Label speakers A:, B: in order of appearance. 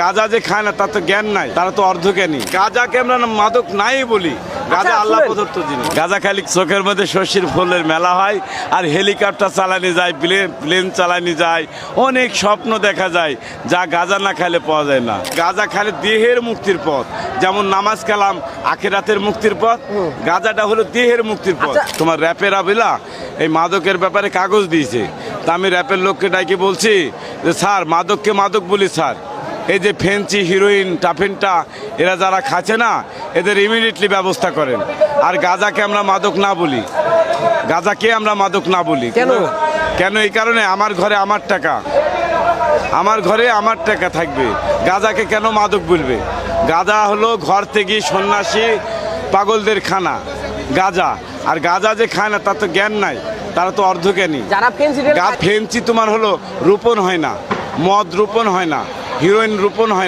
A: গাঁজা যে খায় না তার তো জ্ঞান নাই তারা তো অর্ধজ্ঞানী গাঁজাকে আমরা মাদক নাই বলি। গাঁজা
B: আচ্ছা,
A: আল্লাহ
B: শুনেন।
A: প্রদত্ত জিনিস। গাঁজা খালি চোখের মধ্যে শস্যের ফুলের মেলা হয় আর হেলিকপ্টার চালানি যায় প্লেন প্লেন চালানি যায়। অনেক স্বপ্ন দেখা যায় যা গাঁজা না খাইলে পাওয়া যায় না। গাঁজা খালে দেহের মুক্তির পথ। যেমন নামাজ কালাম আখেরাতের মুক্তির পথ। গাঁজাটা হলো দেহের মুক্তির পথ।
B: আচ্ছা।
A: তোমার র্যাপের আবিলা এই মাদকের ব্যাপারে কাগজ দিয়েছে। তা আমি র্যাপের লোককে ডাকি বলছি যে স্যার মাদককে মাদক বলি স্যার। এই যে ফেন্সি হিরোইন টাফেনটা এরা যারা খাচ্ছে না এদের ইমিডিয়েটলি ব্যবস্থা করেন। আর গাঁজাকে আমরা মাদক না বলি। গাঁজাকে আমরা মাদক না বলি।
B: কেন?
A: কেন? এই কারণে? আমার ঘরে আমার টাকা। আমার ঘরে আমার টাকা থাকবে। গাঁজাকে কেন মাদক বলবে? গাঁজা হলো ঘর থেকে সন্ন্যাসী পাগলদের খানা গাঁজা। আর গাঁজা যে খায় না তার তো জ্ঞান নাই। তারা তো অর্ধজ্ঞানী।
B: ফেন্সি
A: তোমার হলো রোপণ হয় না। মদ রোপণ হয় না। হিরোইন রোপণ হয়